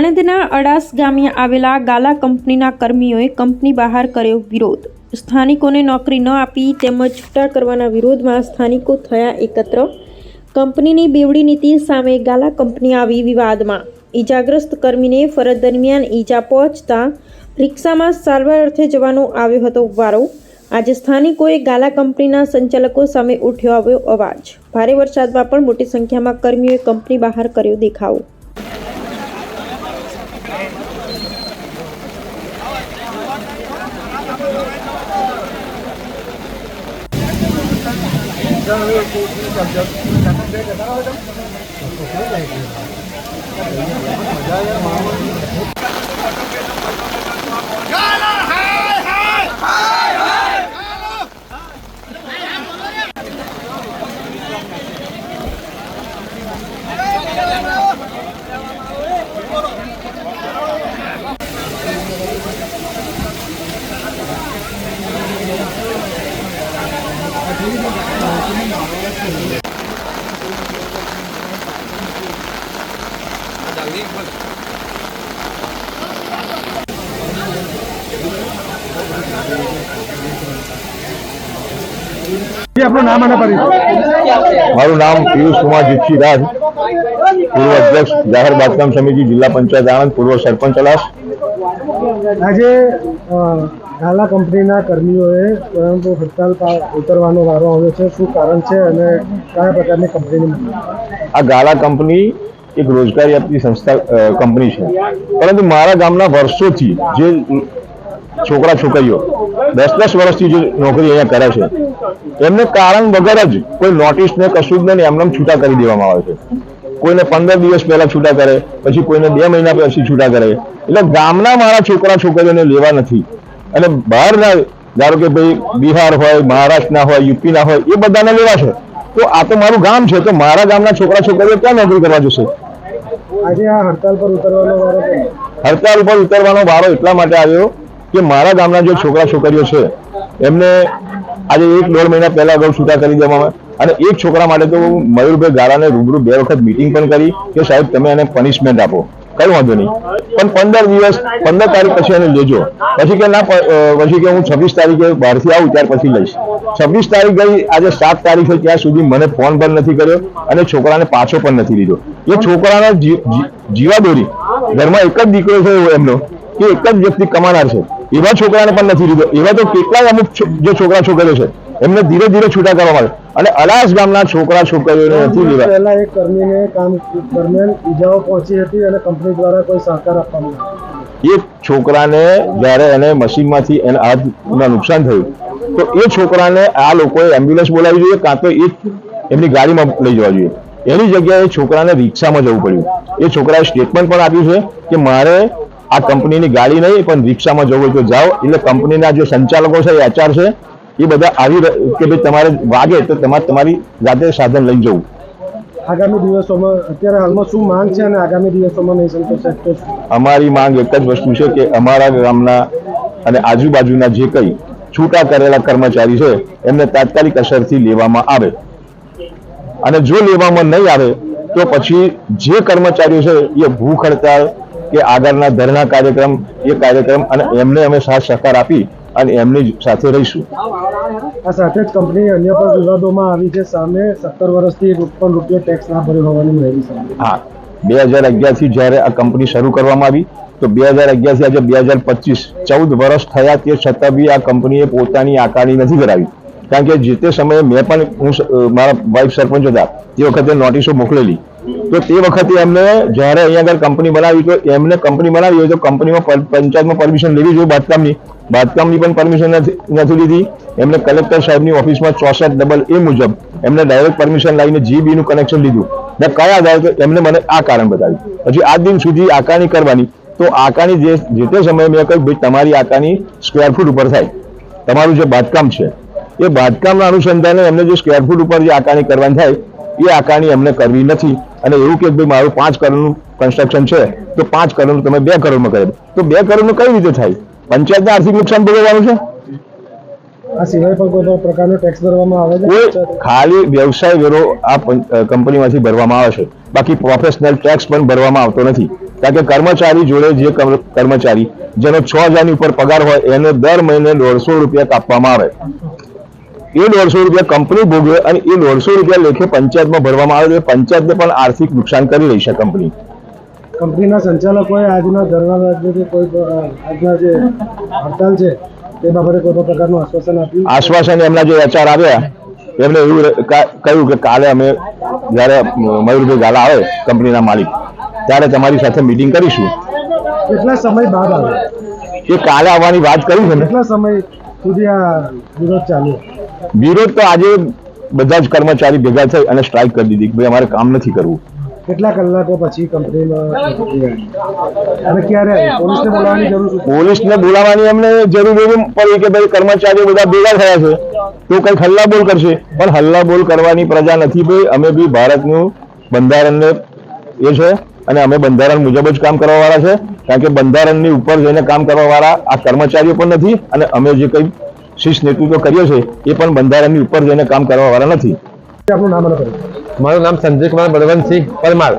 આણંદના અડાસ ગામે આવેલા ગાલા કંપનીના કર્મીઓએ કંપની બહાર કર્યો વિરોધ. સ્થાનિકોને નોકરી ન આપી તેમજ છૂટા કરવાના વિરોધમાં સ્થાનિકો થયા એકત્ર. કંપનીની બેવડી નીતિ સામે ગાલા કંપની આવી વિવાદમાં. ઈજાગ્રસ્ત કર્મીને ફરજ દરમિયાન ઈજા પહોંચતા રિક્ષામાં સારવાર અર્થે જવાનો આવ્યો હતો વારો. આજે સ્થાનિકોએ ગાલા કંપનીના સંચાલકો સામે ઉઠ્યો આવ્યો અવાજ. ભારે વરસાદમાં પણ મોટી સંખ્યામાં કર્મીઓએ કંપની બહાર કર્યો દેખાવો. જી આપનું મારું નામ પિયુષ કુમાર જીતજી રાજ. પૂર્વ અધ્યક્ષ જાહેર બાંધકામ સમિતિ જિલ્લા પંચાયત આણંદ પૂર્વ સરપંચ અલાસ. આજે ગાલા કંપનીના કર્મીઓએ પરંતુ હડતાલ ઉતરવાનો વારો આવ્યો છે. શું કારણ છે અને કયા પ્રકારની કંપનીની આ ગાલા કંપની એક રોજગારી આપતી સંસ્થા કંપની છે. પરંતુ મારા ગામના વર્ષોથી જે છોકરા છોકરીઓ. દસ દસ વર્ષથી જે નોકરી અહીંયા કરે છે. એમને કારણ વગર જ કોઈ નોટિસ ને કશું જ નહીં એમને છૂટા કરી દેવામાં આવે છે. કોઈને પંદર દિવસ પહેલા છૂટા કરે પછી કોઈને બે મહિના પછી છૂટા કરે. એટલે ગામના મારા છોકરા છોકરીઓને લેવા નથી. અને બહારના ધારો કે ભાઈ બિહાર હોય મહારાષ્ટ્રના હોય યુપીના હોય એ બધાને લેવા છે. તો આ તો મારું ગામ છે તો મારા ગામના છોકરા છોકરીઓ ક્યાં નોકરી કરવા જશે? આજે આ હડતાલ પર ઉતરવાનો વારો હડતાલ ઉપર ઉતરવાનો વારો એટલા માટે આવ્યો કે મારા ગામના જે છોકરા છોકરીઓ છે, એમને આજે એક દોઢ મહિના પહેલા અગાઉ છૂટા કરી દેવામાં અને એક છોકરા માટે તો મયુરભાઈ ગારાને રૂબરૂ બે વખત મિટિંગ પણ કરી કે સાહેબ તમે એને પનિશમેન્ટ આપો. કઈ વાંધો નહીં. પણ પંદર દિવસ, પંદર તારીખ પછી એને લેજો. પછી કે ના પછી કે હું છવ્વીસ તારીખે બહારથી આવું, ત્યાર પછી લઈશ. છવ્વીસ તારીખ ગઈ, આજે સાત તારીખ ત્યાં સુધી મને ફોન પણ નથી કર્યો અને છોકરાને પાછો પણ નથી લીધો. એ છોકરાને જીવા દોરી ઘરમાં એક જ દીકરો છે એમનો. કે એક જ વ્યક્તિ કમાનાર છે. એવા છોકરાને પણ નથી લીધો. એવા તો કેટલાય અમુક જે છોકરા છોકરીઓ છે એમને ધીરે ધીરે છૂટા કરવામાં આવે અને અલાસ ગામના છોકરા છોકરીઓને નથી લીધા. પહેલા એક કર્મીને કામ દરમિયાન ઈજાઓ પહોંચી હતી અને કંપની દ્વારા કોઈ સહકાર આપવામાં આવ્યો. એક છોકરાને જ્યારે એને મશીનમાંથી એને હાથમાં નુકસાન થયું તો એ છોકરાને આ લોકોએ એમ્બ્યુલન્સ બોલાવી જોઈએ કાં તો એ એમની ગાડીમાં લઈ જવા જોઈએ. એની જગ્યાએ છોકરાને રિક્ષામાં જવું પડ્યું. એ છોકરાએ સ્ટેટમેન્ટ પણ આપ્યું છે કે મારે આ કંપનીની ગાડી નહીં પણ રિક્ષામાં જવું તો જાઓ. એટલે કંપનીના જે સંચાલકો છે એચઆર છે એ બધા આવી કે ભાઈ તમારે વાગે તો તમારે તમારી જાતે સાધન લઈ જવું. આગામી દિવસોમાં અત્યારે હાલમાં શું માંગ છે અને આગામી દિવસોમાં નહીં અમારી માંગ એક જ વસ્તુ છે કે અમારા ગામના અને આજુબાજુના જે કંઈ છૂટા કરેલા કર્મચારી છે એમને તાત્કાલિક અસરથી લેવામાં આવે. અને જો લેવામાં નહીં આવે તો પછી જે કર્મચારીઓ છે એ ભૂખ હડતાળ કે આગળના ધરના કાર્યક્રમ એ કાર્યક્રમ અને એમને અમે સાથ સહકાર આપી અને એમની સાથે રહીશું. આ સાથે જ કંપની અન્ય પણ વિવાદોમાં આવી છે. સામે સત્તર વર્ષથી એક પણ રૂપિયો ટેક્સ ના ભર્યો હોવાનું રહેલી હા. બે હજાર અગિયારથી જ્યારે આ કંપની શરૂ કરવામાં આવી તો બે હજાર અગિયારથી આજે બે હજાર પચીસ ચૌદ વર્ષ થયા તે છતાં બી આ કંપનીએ પોતાની આકારણી નથી કરાવી. કારણ કે જે તે સમયે મેં પણ હું મારા વાઇફ સરપંચ હતા તે વખતે નોટિસો મોકલેલી. તો તે વખતે એમને જ્યારે અહીંયા આગળ કંપની બનાવી, તો એમને કંપની બનાવી હોય તો કંપનીમાં પંચાયતમાં પરમિશન લેવી જોઈએ બાંધકામની. બાંધકામની પણ પરમિશન નથી લીધી. એમને કલેક્ટર સાહેબની ઓફિસમાં ચોસઠ ડબલ એ મુજબ એમને ડાયરેક્ટ પરમિશન લાવીને જીબીનું કનેક્શન લીધું. ને કયા આધારે તો એમને મને આ કારણ બતાવ્યું. પછી આજ દિન સુધી આકારણી કરવાની. તો આકારણી જે જે તે સમયે મેં કહ્યું, ભાઈ, તમારી આકારણી સ્ક્વેર ફૂટ ઉપર થાય. તમારું જે બાંધકામ છે. એ બાંધકામના અનુસંધાને એમને જે સ્ક્વેર ફૂટ ઉપર જે આકારણી કરવાની થાય એ આકારણી અમને કરવી નથી. અને એવું કે ભાઈ મારું પાંચ કરોડનું કન્સ્ટ્રક્શન છે તો પાંચ કરોડનું તમે બે કરોડમાં કરે તો બે કરોડનું કઈ રીતે થાય? પંચાયતને આર્થિક નુકસાન ભોગવવાનું છે? આ સિવાય પણ કોઈ પ્રકારનો ટેક્સ ભરવામાં આવે છે? ખાલી વ્યવસાય વેરો આ કંપનીમાંથી ભરવામાં આવે છે. બાકી પ્રોફેશનલ ટેક્સ પણ ભરવામાં આવતો નથી. કારણ કે કર્મચારી જોડે જે કર્મચારી જેનો છ હજારની ઉપર પગાર હોય એને દર મહિને દોઢસો રૂપિયા કાપવામાં આવે. એ દોઢસો રૂપિયા કંપની ભોગવે અને એ દોઢસો રૂપિયા લેખે પંચાયતમાં ભરવામાં આવે તો પંચાયતને પણ આર્થિક નુકસાન કરી રહી છે કંપની. કંપનીના સંચાલકોએ આજના ધરણા જે કોઈ આજના જે હડતાલ છે તે બાબતે કોઈ પ્રકારનું આશ્વાસન આપ્યું? આશ્વાસન એમના જે એચઆર આવ્યા એમને એવું કહ્યું કે કાલે અમે જ્યારે મયુરભાઈ ગાલા આવે કંપનીના માલિક ત્યારે તમારી સાથે મીટિંગ કરીશું. કેટલા સમય બાદ આવે? એ કાલે આવવાની વાત કરી છે કેટલા સમય સુધી આ વિરોધ ચાલ્યો વિરોધ તો આજે બધા જ કર્મચારી ભેગા થઈ અને સ્ટ્રાઇક કરી દીધી કે ભાઈ અમારે કામ નથી કરવું. કેટલા કલાકો પછી કંપનીમાં ક્યારે પોલીસને બોલાવવાની જરૂર શું પોલીસને બોલાવવાની એમને જરૂર એવી પડી કે ભાઈ કર્મચારીઓ બધા ભેગા થયા છે. તો કંઈક હલ્લાબોલ કરશે. પણ હલ્લાબોલ કરવાની પ્રજા નથી ભાઈ. અમે બી ભારતનું બંધારણને એ છે અને અમે બંધારણ મુજબ જ કામ કરવા વાળા છે. કારણ કે બંધારણની ઉપર જઈને કામ કરવા વાળા આ કર્મચારીઓ પણ નથી અને અમે જે કંઈ શીર્ષ નેતૃત્વ કર્યો છે એ પણ બંધારણની ઉપર જઈને કામ કરવાવાળા નથી. આપનું નામ મારું નામ સંજય કુમાર બળવંતસિંહ પરમાર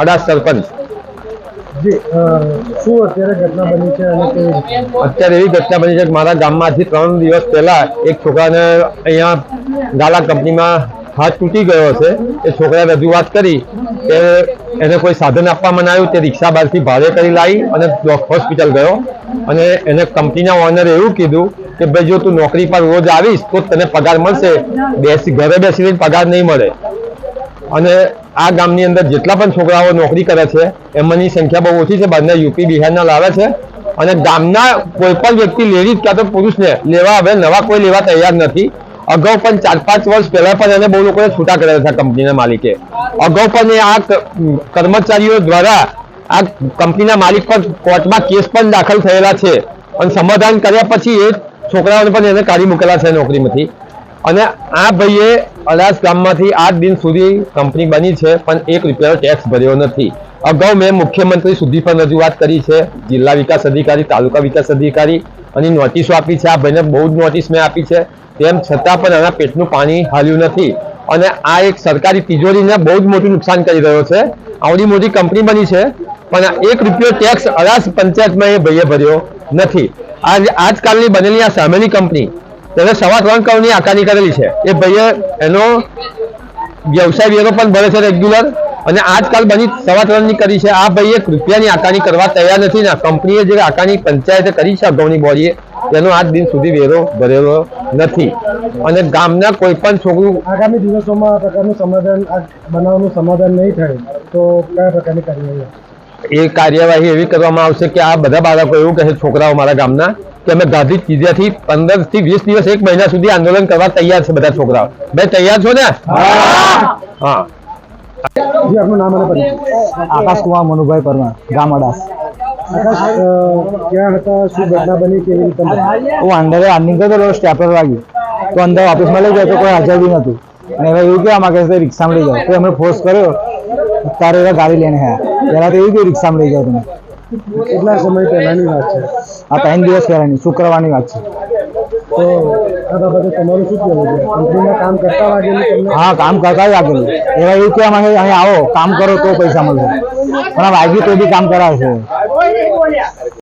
અડાસ સરપંચ. શું અત્યારે ઘટના બની છે અને કેવી રીતે? અત્યારે એવી ઘટના બની છે કે મારા ગામમાંથી ત્રણ દિવસ પહેલા એક છોકરાને અહીંયા ગાલા કંપનીમાં હાથ તૂટી ગયો છે. એ છોકરાએ રજૂઆત કરી કે એને કોઈ સાધન આપવામાં આવ્યું તે રિક્ષા બહારથી ભાડે કરી લાવી અને હોસ્પિટલ ગયો. અને એને કંપનીના ઓનરે એવું કીધું કે ભાઈ, જો તું નોકરી પર રોજ આવીશ, તો તને પગાર મળશે. બેસી, ઘરે બેસીને પગાર નહીં મળે. અને આ ગામની અંદર જેટલા પણ છોકરાઓ નોકરી કરે છે, એમાંની સંખ્યા બહુ ઓછી છે. બંને યુપી, બિહારના લાવે છે. અને ગામના કોઈ પણ વ્યક્તિ લેડીઝ ક્યાં તો પુરુષને લેવા હવે નવા કોઈ લેવા તૈયાર નથી. અગાઉ પણ ચાર પાંચ વર્ષ પહેલા પણ એને બહુ લોકોએ છૂટા કરેલા હતા કંપનીના માલિકે. અગાઉ પણ એ આ કર્મચારીઓ દ્વારા આ કંપનીના માલિક પર કોર્ટમાં કેસ પણ દાખલ થયેલા છે. અને સમાધાન કર્યા પછી એ છોકરાઓને પણ એને કાઢી મૂકેલા છે નોકરીમાંથી. અને આ ભાઈએ અલાસ ગામમાંથી આઠ દિન સુધી કંપની બની છે, પણ એક રૂપિયાનો ટેક્સ ભર્યો નથી. અગાઉ મેં મુખ્યમંત્રી સુધી પણ રજૂઆત કરી છે, જિલ્લા વિકાસ અધિકારી, તાલુકા વિકાસ અધિકારી, અને નોટિસો આપી છે. આ ભાઈને બહુ જ નોટિસ મેં આપી છે. તેમ છતાં પણ આના પેટનું પાણી હાલ્યું નથી. અને આ એક સરકારી તિજોરીને બહુ જ મોટું નુકસાન કરી રહ્યો છે. આવડી મોટી કંપની બની છે, પણ એક રૂપિયો ટેક્સ અલાસ પંચાયતમાં એ ભાઈએ ભર્યો નથી. આજ આજકાલની બનેલી આ સામેની કંપની, તેને સવા ત્રણ કરોડની આકારણી કરેલી છે. એ ભાઈએ એનો વ્યવસાય વેરો પણ ભરે છે રેગ્યુલર અને આજકાલ બની સવા ત્રણની કરી છે. આ ભાઈએ રૂપિયાની આકારણી કરવા તૈયાર નથી. ને કંપનીએ જે આકારણી પંચાયતે કરી છે અગાઉની બોડીએ, તેનો આજ દિન સુધી વેરો ભરેલો નથી. અને ગામના કોઈ પણ છોકરું આગામી દિવસોમાં આ પ્રકારનું સમાધાન, આ બનાવનું સમાધાન નહીં થાય, તો કયા પ્રકારની કાર્યવાહી એ કાર્યવાહી એવી કરવામાં આવશે કે આ બધા બાળકો એવું કહે છોકરાઓ મારા ગામના કે અમે ગાંધી ચીજિયાથી પંદરથી વીસ દિવસ એક મહિના સુધી આંદોલન કરવા તૈયાર છે બધા છોકરાઓ. ભાઈ તૈયાર છો ને? હા. આપનું નામ અને આકાશ કુમાર મનુભાઈ પરમાર ગામ અડાસ ક્યાં હતા? શું ઘટના બની? કેવી રીતે હું અંદર નીકળતો હતો સ્ટેપર વાગ્યું. તો અંદર ઓફિસમાં લઈ ગયો તો કોઈ હાજર બી નતું અને હવે એવું કહેવા માંગે છે રિક્ષામાં લઈ જાઓ તો એમણે ફોર્સ કર્યો તારે એવા ગાડી લઈને આવ્યા પહેલા તો એવી કઈ રિક્ષામાં લઈ જાઓ તમે. કેટલા સમય પહેલાની વાત છે? આ ત્રણ દિવસ પહેલાની શુક્રવારની વાત છે. તો આ બાબતે તમારું શું કહેવું છે? કંપનીમાં કામ કરતા વાગેલું તમને? હા કામ કરતા વાગેલું એવા એવું કહેવા માંગે અહીં આવો કામ કરો તો પૈસા મળશે પણ આ વાગ્યું તો બી કામ કરાવે છે